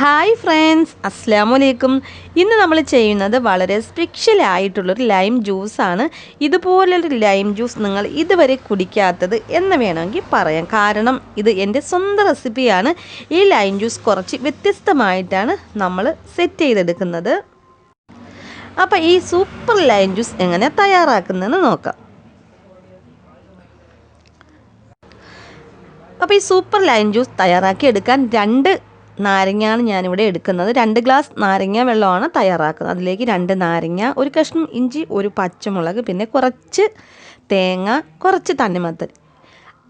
Hi friends അസ്സാം വലൈക്കും ഇന്ന് നമ്മൾ ചെയ്യുന്നത് വളരെ സ്പെഷ്യലായിട്ടുള്ളൊരു ലൈം ജ്യൂസാണ് ഇതുപോലൊരു ലൈം ജ്യൂസ് നിങ്ങൾ ഇതുവരെ കുടിക്കാത്തത് എന്ന് വേണമെങ്കിൽ പറയാം. കാരണം ഇത് എന്റെ സ്വന്തം റെസിപ്പിയാണ് ഈ ലൈം ജ്യൂസ് കുറച്ച് വ്യത്യസ്തമായിട്ടാണ് നമ്മൾ സെറ്റ് ചെയ്തെടുക്കുന്നത്. അപ്പോൾ ഈ സൂപ്പർ ലൈം ജ്യൂസ് എങ്ങനെ തയ്യാറാക്കുന്നതെന്ന് നോക്കാം. അപ്പോൾ ഈ സൂപ്പർ ലൈം ജ്യൂസ് തയ്യാറാക്കി എടുക്കാൻ രണ്ട് നാരങ്ങയാണ് ഞാനിവിടെ എടുക്കുന്നത്. രണ്ട് ഗ്ലാസ് നാരങ്ങ വെള്ളമാണ് തയ്യാറാക്കുന്നത്. അതിലേക്ക് രണ്ട് നാരങ്ങ ഒരു കഷ്ണം ഇഞ്ചി ഒരു പച്ചമുളക് പിന്നെ കുറച്ച് തേങ്ങ കുറച്ച് തണ്ണിമത്തൻ.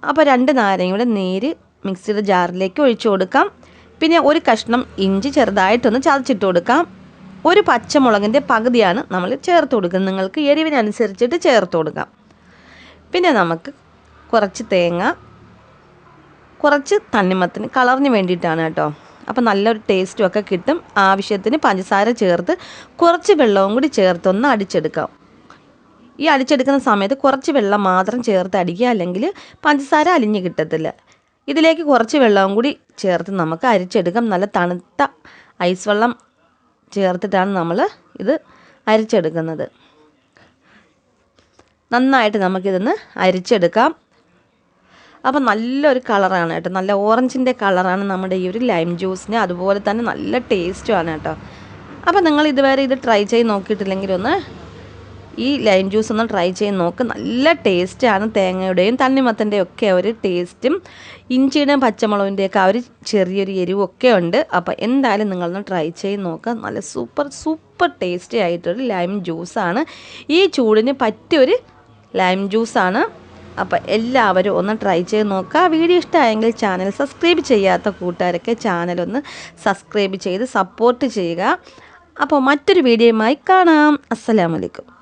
അപ്പോൾ രണ്ട് നാരങ്ങയുടെ നീര് മിക്സിയുടെ ജാറിലേക്ക് ഒഴിച്ചു കൊടുക്കാം. പിന്നെ ഒരു കഷ്ണം ഇഞ്ചി ചെറുതായിട്ടൊന്ന് ചതച്ചിട്ട് കൊടുക്കാം. ഒരു പച്ചമുളകിന്റെ പകുതിയാണ് നമ്മൾ ചേർത്ത് കൊടുക്കുന്നത്. നിങ്ങൾക്ക് എരിവിനനുസരിച്ചിട്ട് ചേർത്ത് കൊടുക്കാം. പിന്നെ നമുക്ക് കുറച്ച് തേങ്ങ കുറച്ച് തണ്ണിമത്തിന് കളറിന് വേണ്ടിയിട്ടാണ് കേട്ടോ. അപ്പോൾ നല്ലൊരു ടേസ്റ്റും ഒക്കെ കിട്ടും. ആവശ്യത്തിന് പഞ്ചസാര ചേർത്ത് കുറച്ച് വെള്ളവും കൂടി ചേർത്തൊന്ന് അടിച്ചെടുക്കാം. ഈ അടിച്ചെടുക്കുന്ന സമയത്ത് കുറച്ച് വെള്ളം മാത്രം ചേർത്ത് അടിക്കുക അല്ലെങ്കിൽ പഞ്ചസാര അലിഞ്ഞ് കിട്ടത്തില്ല. ഇതിലേക്ക് കുറച്ച് വെള്ളവും കൂടി ചേർത്ത് നമുക്ക് അരിച്ചെടുക്കാം. നല്ല തണുത്ത ഐസ് വെള്ളം ചേർത്തിട്ടാണ് നമ്മൾ ഇത് അരിച്ചെടുക്കുന്നത്. നന്നായിട്ട് നമുക്കിതൊന്ന് അരിച്ചെടുക്കാം. അപ്പോൾ നല്ലൊരു കളറാണ് കേട്ടോ. നല്ല ഓറഞ്ചിന്റെ കളറാണ് നമ്മുടെ ഈ ഒരു ലൈം ജ്യൂസിന് അതുപോലെ തന്നെ നല്ല ടേസ്റ്റുമാണ് കേട്ടോ. അപ്പോൾ നിങ്ങൾ ഇതുവരെ ഇത് ട്രൈ ചെയ്ത് നോക്കിയിട്ടില്ലെങ്കിൽ ഒന്ന് ഈ ലൈം ജ്യൂസ് ഒന്ന് ട്രൈ ചെയ്ത് നോക്ക്. നല്ല ടേസ്റ്റാണ് തേങ്ങയുടെയും തണ്ണിമത്തന്റെയും ഒക്കെ ഒരു ടേസ്റ്റും ഇഞ്ചിയുടെയും പച്ചമുളകിന്റെയൊക്കെ ആ ഒരു ചെറിയൊരു എരിവൊക്കെ ഉണ്ട്. അപ്പോൾ എന്തായാലും നിങ്ങളൊന്ന് ട്രൈ ചെയ്ത് നോക്ക്. നല്ല സൂപ്പർ സൂപ്പർ ടേസ്റ്റി ആയിട്ടൊരു ലൈം ജ്യൂസാണ് ഈ ചൂടിന് പറ്റിയൊരു ലൈം ജ്യൂസാണ് അപ്പോൾ എല്ലാവരും ഒന്ന് ട്രൈ ചെയ്ത് നോക്കുക. വീഡിയോ ഇഷ്ടമായെങ്കിൽ ചാനൽ സബ്സ്ക്രൈബ് ചെയ്യാത്ത കൂട്ടുകാരൊക്കെ ചാനലൊന്ന് സബ്സ്ക്രൈബ് ചെയ്ത് സപ്പോർട്ട് ചെയ്യുക. അപ്പോൾ മറ്റൊരു വീഡിയോയുമായി കാണാം. അസ്സലാമലൈക്കും